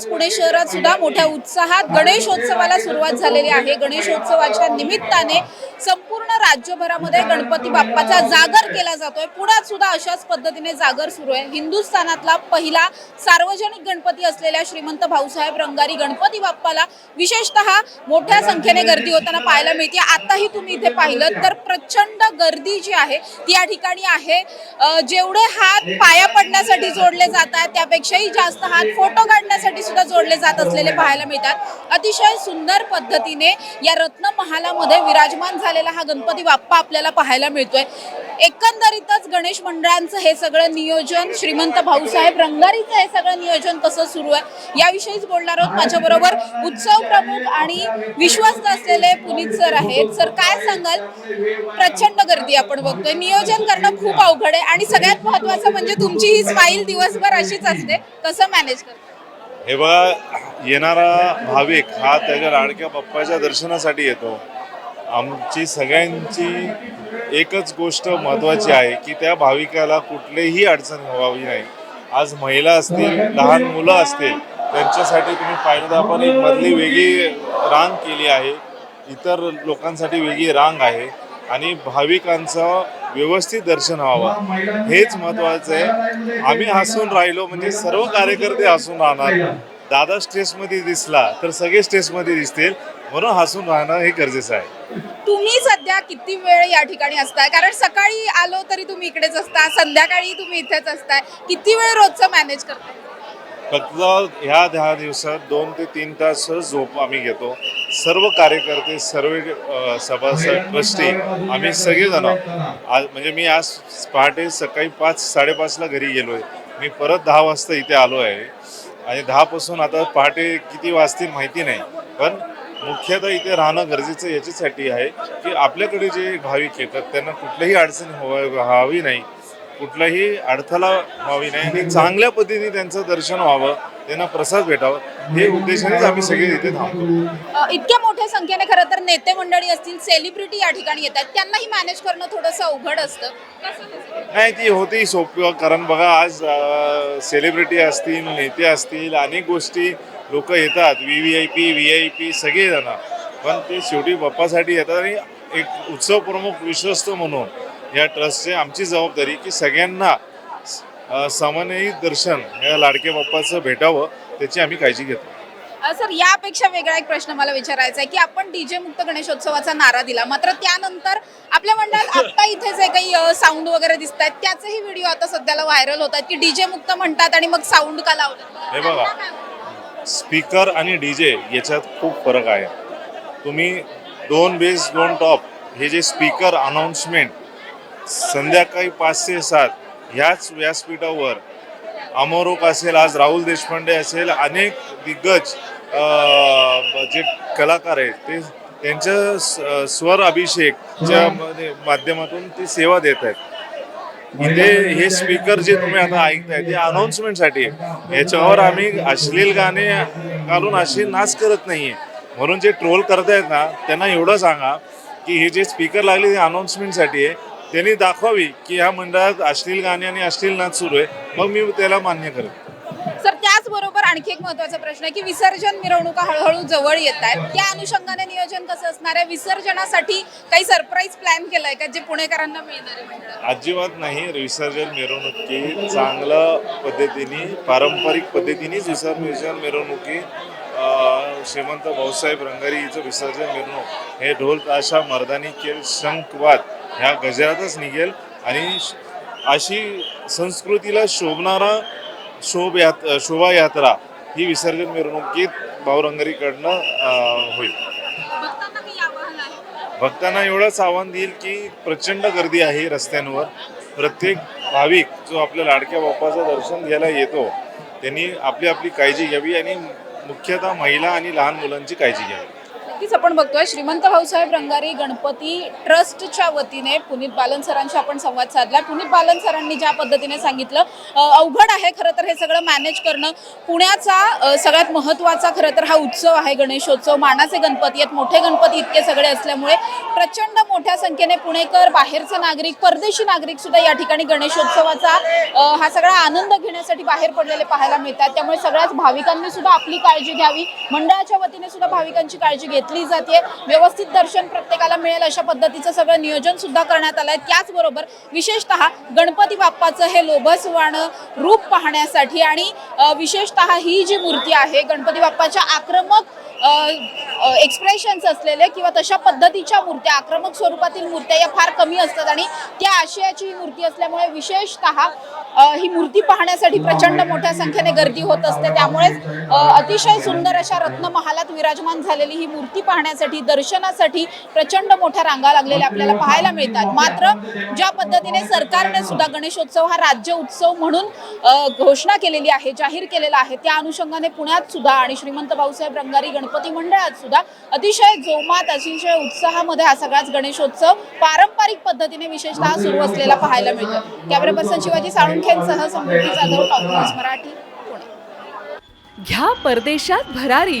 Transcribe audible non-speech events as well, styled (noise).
त्यामुळेच पुणे शहरात सुद्धा मोठ्या उत्साहात गणेशोत्सवाला सुरुवात झालेली आहे. गणेशोत्सवाच्या निमित्ताने संपूर्ण राज्यभरामध्ये गणपती बाप्पाचा जागर केला जातोय. पुण्यात सुद्धा अशाच पद्धतीने जागर सुरू आहे. हिंदुस्थानातला पहिला सार्वजनिक गणपती असलेल्या श्रीमंत भाऊसाहेब रंगारी गणपती बाप्पाला विशेषतः मोठ्या संख्येने गर्दी होताना पाहायला मिळते. आताही तुम्ही इथे पाहिलं तर प्रचंड गर्दी जी आहे ती या ठिकाणी आहे. जेवढे हात पाया पडण्यासाठी जोडले जात आहेत त्यापेक्षाही जास्त हात फोटो काढण्यासाठी सुद्धा जोडले जात असलेले पाहायला मिळतात. अतिशय सुंदर पद्धतीने या रत्न महालामध्ये विराजमान झालेला हा गणपती बाप्पा आपल्याला पाहायला मिळतोय. एकंदरीतच गणेश मंडळांचं हे सगळं नियोजन श्रीमंत भाऊसाहेब रंगारीचं हे सगळं नियोजन कसं सुरू आहे याविषयीच बोलणार आहोत. माझ्याबरोबर उत्सव प्रमुख आणि विश्वस्त असलेले पुनीत सर आहेत. सर काय सांगाल? प्रचंड गर्दी आपण बघतोय. नियोजन करणं खूप अवघड आहे आणि सगळ्यात महत्वाचं म्हणजे तुमची ही स्माईल दिवसभर अशीच असते. कसं मॅनेज करतो? हे बघा येणारा भाविक हा त्याच्या लाडक्या बाप्पाच्या दर्शनासाठी येतो. आमची सगळ्यांची एकच गोष्ट महत्त्वाची आहे की त्या भाविकाला कुठलीही अडचण व्हावी नाही. आज महिला असतील लहान मुलं असतील त्यांच्यासाठी तुम्ही पाहिलं तर आपण एक मधली वेगळी रांग केली आहे. इतर लोकांसाठी वेगळी रांग आहे आणि भाविकांचं व्यवस्थित दर्शन व्हावं. हेच महत्वाचं आहे. आम्ही हसून राहिलो म्हणजे सर्व कार्यकर्ते हसून राहणार. दादा स्ट्रेसमध्ये दिसला तर सगळे स्ट्रेसमध्ये दिसतील म्हणून हसून राहणं हे गरजेचं आहे. तुम्ही सध्या किती वेळ या ठिकाणी असताय? कारण सकाळी आलो तरी तुम्ही इकडेच असता संध्याकाळी तुम्ही इथेच असताय. किती वेळ रोजचं मॅनेज करताय? फक्त ह्या दहा दिवसात दोन ते तीन तास झोप आम्ही घेतो. सर्व कार्यकर्ते सर्व अ, सभासद ट्रस्टी आम्ही सगळेजण. आज म्हणजे मी आज पहाटे सकाळी पाच साडेपाचला घरी गेलो आहे मी परत दहा वाजता इथे आलो आहे आणि दहापासून आता पहाटे किती वाजतील माहिती नाही पण मुख्यतः इथे राहणं गरजेचं याच्यासाठी आहे की आपल्याकडे जे भाविक येतात त्यांना कुठल्याही अडचण व्हावी हो-, व्हावी नाही. कुठलाही अडथळा व्हावी नाही. आणि चांगल्या पद्धतीने त्यांचं दर्शन व्हावं. त्यांना प्रसाद भेटावं. हे उद्देशानेच आम्ही सगळे इथे थांबतो. अ, इतक्या मोठ्या संख्येने खरं तर नेते मंडळी असतील सेलिब्रिटी या ठिकाणी येतात. त्यांनाही मॅनेज करणं थोडंसं अवघड असतं? नाही ती होती सोपी. कारण बघा आज सेलिब्रिटी असतील नेते असतील अनेक गोष्टी लोक येतात. V V I P V I P सगळेजण. पण ते शेवटी बाप्पासाठी येतात आणि एक उत्सव प्रमुख विश्वस्त म्हणून या ट्रस्टचे आमची जबाबदारी की सगळ्यांना अ, समन्वयित दर्शन या लाडके बाप्पाचं भेटावं त्याची आम्ही काळजी घेतो. सर यापेक्षा वेगळा एक प्रश्न मला विचारायचा आहे की आपण डीजे मुक्त गणेशोत्सवाचा नारा दिला मात्र त्यानंतर आपल्या मंडळात (laughs) आता इथे जे काही साऊंड वगैरे दिसत आहेत त्याचेही व्हिडिओ आता सध्याला व्हायरल होतात की डीजे मुक्त म्हणतात आणि मग साऊंड का लावलं हे बघा स्पीकर आणि डी जे याच्यात खूप फरक आहे. तुम्ही दोन बेस दोन टॉप हे जे स्पीकर अनाऊन्समेंट संध्याकाळी पाच ते सात ह्याच व्यासपीठावर अमोरोक असेल आज राहुल देशपांडे असेल अनेक दिग्गज जे कलाकार आहेत ते त्यांच्या स्वर अभिषेकच्या मध्ये- माध्यमातून ते सेवा देत आहेत. इथे हे स्पीकर जे तुम्ही आता ऐकताय ते अनाऊन्समेंटसाठी आहे याच्यावर आम्ही अश्लील गाणे घालून अश्लील नाच करत नाहीये. म्हणून जे ट्रोल करतायत ना त्यांना एवढं सांगा की हे जे स्पीकर लागले ते अनाऊन्समेंटसाठी आहे. त्यांनी दाखवावी की ह्या मंडळात अश्लील गाणे आणि अश्लील नाच सुरू आहे. मग मी त्याला मान्य करेन सर त्याचबरोबर आणखी एक महत्त्वाचा प्रश्न आहे की विसर्जन मिरवणुका हळूहळू जवळ येत आहेत. त्या अनुषंगाने नियोजन कसं असणार आहे? विसर्जनासाठी काही सरप्राईज प्लॅन केलाय का जे पुणेकरांना मिळणार आहे? अजिबात नाही. विसर्जन मिरवणुकी चांगल्या पद्धतीने पारंपरिक पद्धतीनेच विसर्जन मिरवणुकी अं, श्रीमंत भाऊसाहेब रंगारी हिचं विसर्जन मिरवणूक हे ढोल ताशा मर्दानी केल शंखवाद ह्या गजरातच निघेल आणि अशी संस्कृतीला शोभणारा शोभ यात शोभायात्रा ही विसर्जन मिरवणुकीत भाऊ रंगारीकडनं अं, होईल. भक्तांना एवढंच आव्हान देईल की प्रचंड गर्दी आहे रस्त्यांवर. प्रत्येक भाविक जो आपल्या लाडक्या बाप्पाचं दर्शन घ्यायला येतो त्यांनी आपली आपली काळजी घ्यावी आणि मुख्यतः महिला आणि लहान मुलांची काळजी घ्यावी. नक्कीच आपण बघतोय श्रीमंत भाऊसाहेब रंगारी गणपती ट्रस्टच्या वतीने पुनीत बालन सरांशी आपण संवाद साधला. पुनीत बालन सरांनी ज्या पद्धतीने सांगितलं अवघड आहे खरं तर हे सगळं मॅनेज करणं. पुण्याचा सगळ्यात महत्त्वाचा खरं तर हा उत्सव आहे गणेशोत्सव. मानाचे गणपती आहेत मोठे गणपती इतके सगळे असल्यामुळे प्रचंड मोठ्या संख्येने पुणेकर बाहेरचे नागरिक परदेशी नागरिक सुद्धा या ठिकाणी गणेशोत्सवाचा हा सगळा आनंद घेण्यासाठी बाहेर पडलेले पाहायला मिळतात. त्यामुळे सगळ्याच भाविकांनी सुद्धा आपली काळजी घ्यावी. मंडळाच्या वतीने सुद्धा भाविकांची काळजी घेतली जाते. व्यवस्थित दर्शन प्रत्येकाला मिळेल अशा पद्धतीचं सगळं नियोजन सुद्धा करण्यात आलं आहे त्याचबरोबर विशेषतः गणपती बाप्पाचं हे लोभसवाणं रूप पाहण्यासाठी आणि विशेषतः ही जी मूर्ती आहे गणपती बाप्पाच्या आक्रमक एक्सप्रेशन्स असलेले किंवा तशा पद्धतीच्या मूर्त्या आक्रमक स्वरूपातील मूर्त्या या फार कमी असतात आणि त्या आशयाची ही मूर्ती असल्यामुळे विशेषतः ही मूर्ती पाहण्यासाठी प्रचंड मोठ्या संख्येने गर्दी होत असते. त्यामुळेच अतिशय सुंदर अशा रत्नमहालात विराजमान झालेली ही मूर्ती पाहण्यासाठी दर्शनासाठी प्रचंड मोठ्या रांगा लागलेल्या आपल्याला पाहायला मिळतात. मात्र ज्या पद्धतीने सरकारने सुद्धा गणेशोत्सव हा राज्य उत्सव म्हणून घोषणा केलेली आहे जाहीर केलेला आहे त्या अनुषंगाने पुण्यात सुद्धा आणि श्रीमंत भाऊसाहेब रंगारी गणपती मंडळात सुद्धा अतिशय जोमात अतिशय उत्साहामध्ये हा सगळाच गणेशोत्सव पारंपरिक पद्धतीने विशेषतः सुरू असलेला पाहायला मिळतो कॅमेरा पर्सन शिवाजी साळुंखेंसह समृद्धी जाधव टॉप मराठी घ्या परदेशात भरारी.